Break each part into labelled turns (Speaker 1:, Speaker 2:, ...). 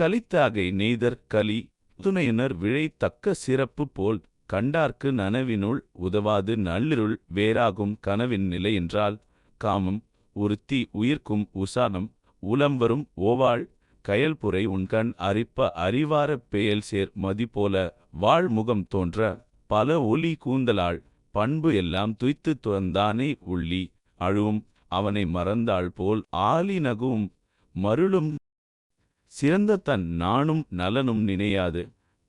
Speaker 1: கலித்தாகை நெய்தற் கலி துணையினர் விழை தக்க சிறப்பு போல் கண்டார்க்கு நனவினுள் உதவாது நள்ளிருள் வேறாகும் கனவின் நிலையென்றால் காமம் உறுத்தி உயிர்க்கும் உசானம் உலம்பரும் ஓவாள் கயல்புரை உண்கண் அரிப்ப அறிவார பெயல் சேர் மதிபோல வாழ்முகம் தோன்ற பல ஒலி கூந்தலாள் பண்பு எல்லாம் துய்த்து துறந்தானே உள்ளி அழுவும் அவனை மறந்தாள் போல் ஆலி நகுவும் மருளும் சிறந்த தன் நாணும் நலனும் நினையாது.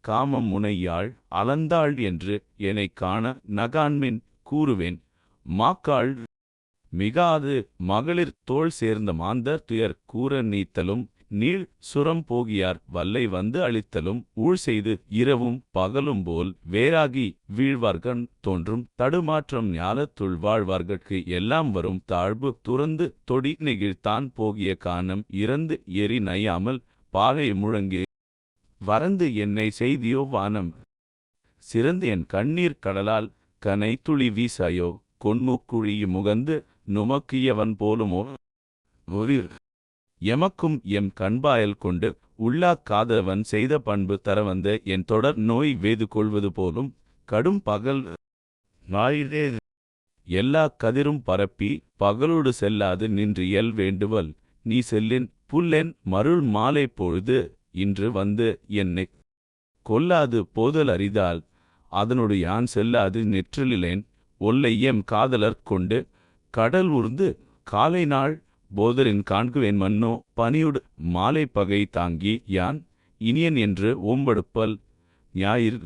Speaker 1: காமம் முனையாள் அலந்தாள் என்று என்னை காண நகான்மின் கூறுவேன். மாக்காள் மிகாது மகளிர் தோள் சேர்ந்த மாந்தர் துயர் கூற நீத்தலும் நீள் சுரம் போகியார் வல்லை வந்து அழித்தலும் ஊழ் செய்து இரவும் பகலும் போல் வேறாகி வீழ்வார்கண் தோன்றும் தடுமாற்றம் ஞாலத்துள் வாழ்வார்கட்கு எல்லாம் வரும் தாழ்வு துறந்து தொடி நெகிழ்த்தான் போகிய காணம் இறந்து எரி நையாமல் பாகை முழங்கி. வரந்து என்னை செய்தியோ வானம். சிறந்து என் கண்ணீர் கடலால் கனை துளி வீசாயோ. கொன்முக்குழி முகந்து நுமக்கியவன் போலுமோ. ஒவிர் எமக்கும் எம் கண்பாயல் கொண்டு உள்ளாக் காதவன் செய்த பண்பு தரவந்த என் தொடர் நோய் வேது கொள்வது போலும் கடும் பகல். நாயிரே. எல்லா கதிரும் பரப்பி பகலோடு செல்லாது நின்று இயல் வேண்டுவல். நீ செல்லின் புல்லென் மருள் மாலை பொழுது இன்று வந்து என்னை கொல்லாது போதல் அறிதால் அதனோடு யான் செல்லாது நெற்றலிலேன் ஒல்லை எம் காதலர் கொண்டு கடல் உர்ந்து காலை நாள் போதரின் காண்குவேன் மன்னோ பனியுடு மாலை பகை தாங்கி யான் இனியன் என்று ஓம்படுப்பல் ஞாயிறு.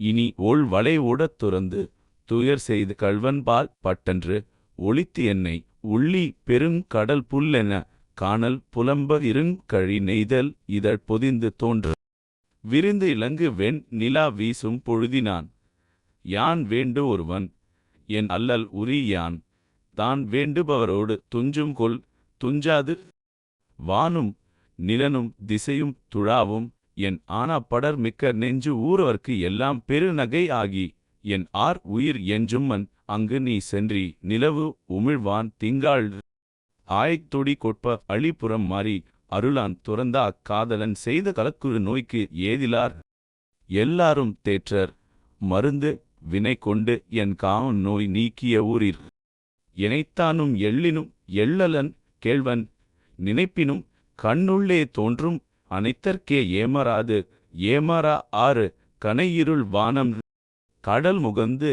Speaker 1: இனி ஓள் வளை ஓடத் துறந்து துயர் செய்து கள்வன்பால் பட்டன்று ஒளித்து என்னை உள்ளி பெருங் கடல் புல்லென காணல் புலம்ப இருங் கழி நெய்தல் இதழ் பொதிந்து தோன்று. விரிந்து இலங்கு வெண் நிலா வீசும் பொழுதினான். யான் வேண்டு ஒருவன்? என் அல்லல் உரி யான்? தான் வேண்டுபவரோடு துஞ்சும் கொல் துஞ்சாது. வானும் நிலனும் திசையும் துழாவும் என் ஆனா படர் மிக்க நெஞ்சு ஊரவர்க்கு எல்லாம் பெருநகை ஆகி. என் ஆர் உயிர் என்றும்மன் அங்கு நீ சென்றி நிலவு உமிழ்வான் திங்காள் ஆயத்தொடி கொட்ப அழிப்புறம் மாறி அருளான் துறந்தா காதலன் செய்த கலக்குறு நோய்க்கு ஏதிலார்? எல்லாரும் தேற்றர் மருந்து வினை கொண்டு என் காமம் நோய் நீக்கிய ஊரிர் இணைத்தானும் எள்ளினும் எள்ளலன் கேள்வன் நினைப்பினும் கண்ணுள்ளே தோன்றும் அனைத்தற்கே ஏமராது ஏமரா ஆறு கனையிருள் வானம். கடல் முகந்து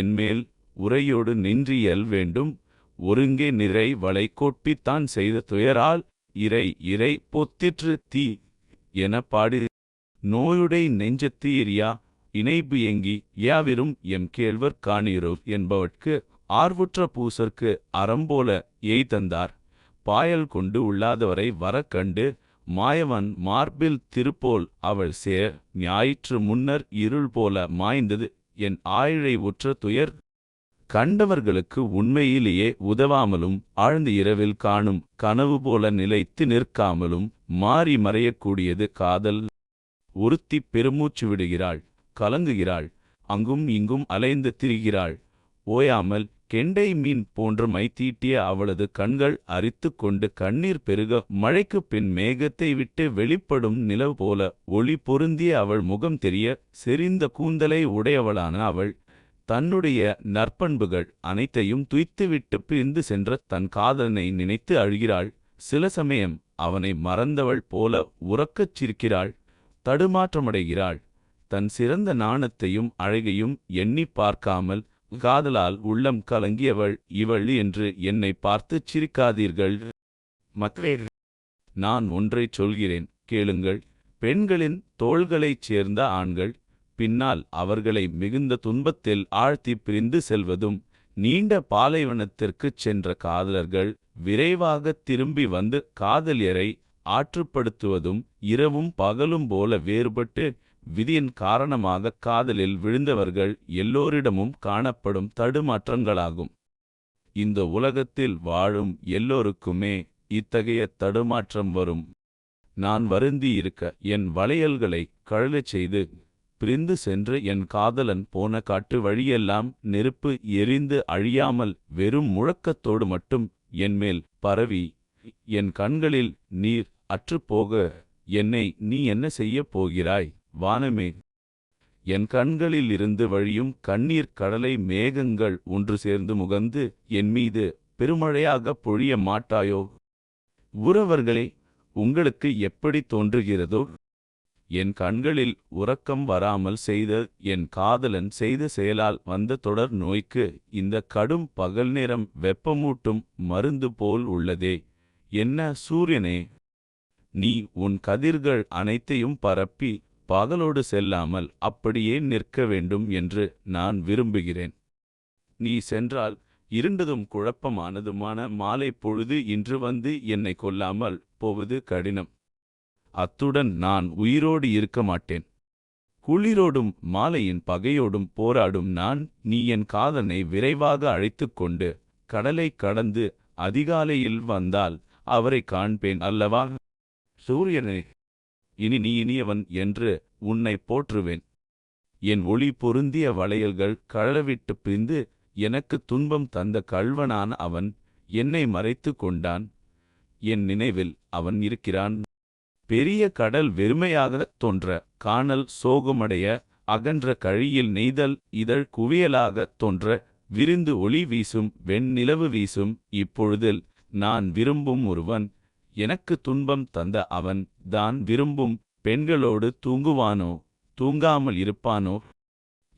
Speaker 1: என்மேல் உரையோடு நின்றியல் வேண்டும். ஒருங்கே நிறை வளை கொட்பித்தான் செய்த துயரால் இறை இறை பொத்திற்று தீ என பாடு. நோயுடை நெஞ்சத்து எரியா இணைப்பு எங்கி யாவிரும் எம் கேள்வர் காணீரோ என்பவற்கு ஆர்வுற்ற பூசர்க்கு அறம்போல எய்தந்தார் பாயல் கொண்டு உள்ளாதவரை வரக் கண்டு மாயவன் மார்பில் திருப்போல் அவள் சே ஞாயிற்று முன்னர் இருள் போல மாய்ந்தது என் ஆயிழை உற்ற துயர் கண்டவர்களுக்கு உண்மையிலேயே உதவாமலும் ஆழ்ந்த இரவில் காணும் கனவு போல நிலைத்து நிற்காமலும் மாறி மறையக்கூடியது காதல். ஒருத்தி பெருமூச்சு விடுகிறாள் கலங்குகிறாள் அங்கும் இங்கும் அலைந்து திரிகிறாள். ஓயாமல் கெண்டை மீன் போன்ற மைத்தீட்டிய அவளது கண்கள் அரித்து கொண்டு கண்ணீர் பெருக மழைக்குப் பின் மேகத்தை விட்டு வெளிப்படும் நிலவு போல ஒளி பொருந்திய அவள் முகம் தெரிய செறிந்த கூந்தலை உடையவளான அவள் தன்னுடைய நற்பண்புகள் அனைத்தையும் துய்த்துவிட்டு பிரிந்து சென்ற தன் காதலனை நினைத்து அழுகிறாள். சில சமயம் அவனை மறந்தவள் போல உறக்கச் சிரிக்கிறாள் தடுமாற்றமடைகிறாள். தன் சிறந்த நாணத்தையும் அழகையும் எண்ணி பார்க்காமல் காதலால் உள்ளம் கலங்கியவள் இவள் என்று என்னை பார்த்துச் சிரிக்காதீர்கள். மக்களே நான் ஒன்றைச் சொல்கிறேன் கேளுங்கள். பெண்களின் தோள்களைச் சேர்ந்த ஆண்கள் பின்னால் அவர்களை மிகுந்த துன்பத்தில் ஆழ்த்தி பிரிந்து செல்வதும் நீண்ட பாலைவனத்திற்குச் சென்ற காதலர்கள் விரைவாகத் திரும்பி வந்து காதலியரை ஆற்றுப்படுத்துவதும் இரவும் பகலும் போல வேறுபட்டு விதியின் காரணமாக காதலில் விழுந்தவர்கள் எல்லோரிடமும் காணப்படும் தடுமாற்றங்களாகும். இந்த உலகத்தில் வாழும் எல்லோருக்குமே இத்தகைய தடுமாற்றம் வரும். நான் வருந்தி இருக்க என் வளையல்களை கழலச் செய்து பிரிந்து சென்று என் காதலன் போன காட்டு வழியெல்லாம் நெருப்பு எரிந்து அழியாமல் வெறும் முழக்கத்தோடு மட்டும் என்மேல் பரவி என் கண்களில் நீர் அற்றுப்போக என்னை நீ என்ன செய்யப் போகிறாய்? வானமே என் கண்களில் இருந்து வழியும் கண்ணீர் கடலை மேகங்கள் ஒன்று சேர்ந்து முகந்து என் மீது பெருமழையாகப் பொழிய மாட்டாயோ? உறவர்களே உங்களுக்கு எப்படி தோன்றுகிறதோ? என் கண்களில் உறக்கம் வராமல் செய்த என் காதலன் செய்த செயலால் வந்த தொடர் நோய்க்கு இந்த கடும் பகல் நேரம் வெப்பமூட்டும் மருந்து போல் உள்ளதே. என்ன சூரியனே? நீ உன் கதிர்கள் அனைத்தையும் பரப்பி பகலோடு செல்லாமல் அப்படியே நிற்க வேண்டும் என்று நான் விரும்புகிறேன். நீ சென்றால் இருண்டதும் குழப்பமானதுமான மாலை பொழுது இன்று வந்து என்னை கொல்லாமல் போவது கடினம். அத்துடன் நான் உயிரோடு இருக்க மாட்டேன். குளிரோடும் மாலையின் பகையோடும் போராடும் நான் நீ என் காதனை விரைவாக அழைத்துக் கொண்டு கடலை கடந்து அதிகாலையில் வந்தால் அவரை காண்பேன் அல்லவா? சூரியனே இனி நீ இனியவன் என்று உன்னை போற்றுவேன். என் ஒளி பொருந்திய வளையல்கள் கழவிட்டு பிரிந்து எனக்கு துன்பம் தந்த கள்வனான அவன் என்னை மறைத்து கொண்டான். என் நினைவில் அவன் இருக்கிறான். பெரிய கடல் வெறுமையாகத் தோன்ற காணல் சோகமடைய அகன்ற கழியில் நெய்தல் இதழ் குவியலாகத் தோன்ற விரிந்து ஒளி வீசும் வெண்ணிலவு வீசும் இப்பொழுதில் நான் விரும்பும் ஒருவன் எனக்கு துன்பம் தந்த அவன் தான் விரும்பும் பெண்களோடு தூங்குவானோ தூங்காமல் இருப்பானோ?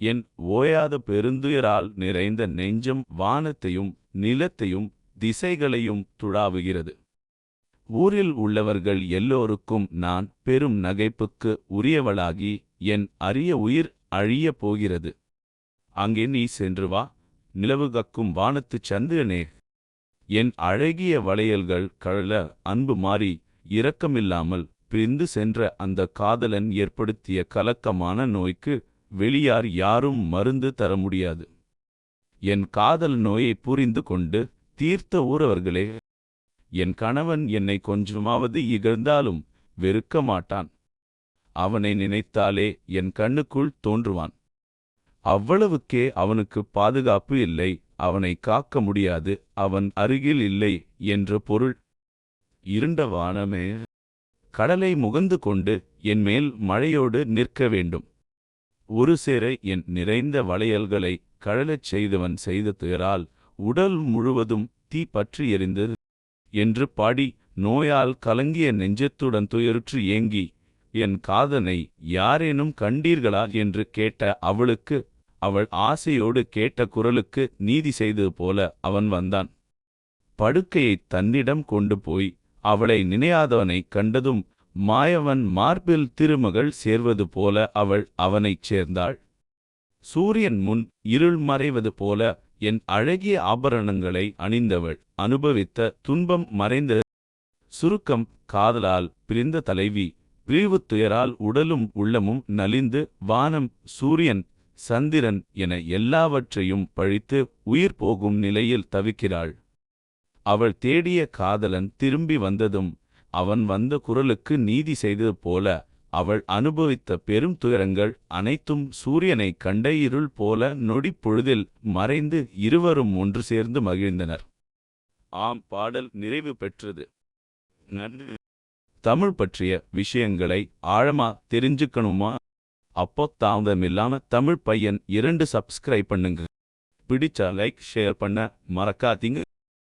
Speaker 1: என் ஓயாத பெருந்துயரால் நிறைந்த நெஞ்சம் வானத்தையும் நிலத்தையும் திசைகளையும் துழாவுகிறது. ஊரில் உள்ளவர்கள் எல்லோருக்கும் நான் பெரும் நகைப்புக்கு உரியவளாகி என் அரிய உயிர் அழியப் போகிறது. அங்கே நீ சென்று வா நிலவு கக்கும் வானத்துச் சந்திரனே. என் அழகிய வளையல்கள் கழல அன்பு மாறி இரக்கமில்லாமல் பிரிந்து சென்ற அந்த காதலன் ஏற்படுத்திய கலக்கமான நோய்க்கு வெளியார் யாரும் மருந்து தர முடியாது. என் காதல் நோயை புரிந்து கொண்டு தீர்த்த ஊரவர்களே என் கணவன் என்னை கொஞ்சமாவது இகழ்ந்தாலும் வெறுக்க மாட்டான் அவனை நினைத்தாலே என் கண்ணுக்குள் தோன்றுவான். அவ்வளவுக்கே அவனுக்கு பாதுகாப்பு இல்லை அவனை காக்க முடியாது அவன் அருகில் இல்லை என்று பொருள். இருண்ட வானமே கடலை முகந்து கொண்டு என் மேல் மழையோடு நிற்க வேண்டும். ஒரு சேர என் நிறைந்த வளையல்களை கழலச் செய்தவன் செய்த துயரால் உடல் முழுவதும் தீ பற்றி எரிந்தது. என்று பாடி நோயால் கலங்கிய நெஞ்சத்துடன் துயருற்று ஏங்கி என் காதனை யாரேனும் கண்டீர்களா? என்று கேட்ட அவளுக்கு அவள் ஆசையோடு கேட்ட குரலுக்கு நீதி செய்தது போல அவன் வந்தான். படுக்கையைத் தன்னிடம் கொண்டு போய் அவளை நினையாதவனை கண்டதும் மாயவன் மார்பில் திருமகள் சேர்வது போல அவள் அவனைச் சேர்ந்தாள். சூரியன் முன் இருள் மறைவது போல என் அழகிய ஆபரணங்களை அணிந்தவள். அனுபவித்த துன்பம் மறைந்த சுருக்கம் காதலால் பிரிந்த தலைவி. பிரிவுத் துயரால் உடலும் உள்ளமும் நலிந்து வானம் சூரியன் சந்திரன் என எல்லாவற்றையும் பழித்து உயிர் போகும் நிலையில் தவிக்கிறாள். அவள் தேடிய காதலன் திரும்பி வந்ததும் அவன் வந்த குரலுக்கு நீதி செய்தது போல அவள் அனுபவித்த பெரும் துயரங்கள் அனைத்தும் சூரியனைக் கண்ட இருள் போல நொடிப் பொழுதில் மறைந்து இருவரும் ஒன்று சேர்ந்து மகிழ்ந்தனர். ஆம் பாடல் நிறைவு பெற்றது. நன்றி. தமிழ் பற்றிய விஷயங்களை ஆழமா தெரிஞ்சுக்கணுமா? அப்போ தாமதமில்லாம தமிழ் பையன் இரண்டு சப்ஸ்கிரைப் பண்ணுங்க. பிடிச்சா லைக் ஷேர் பண்ண மறக்காதீங்க.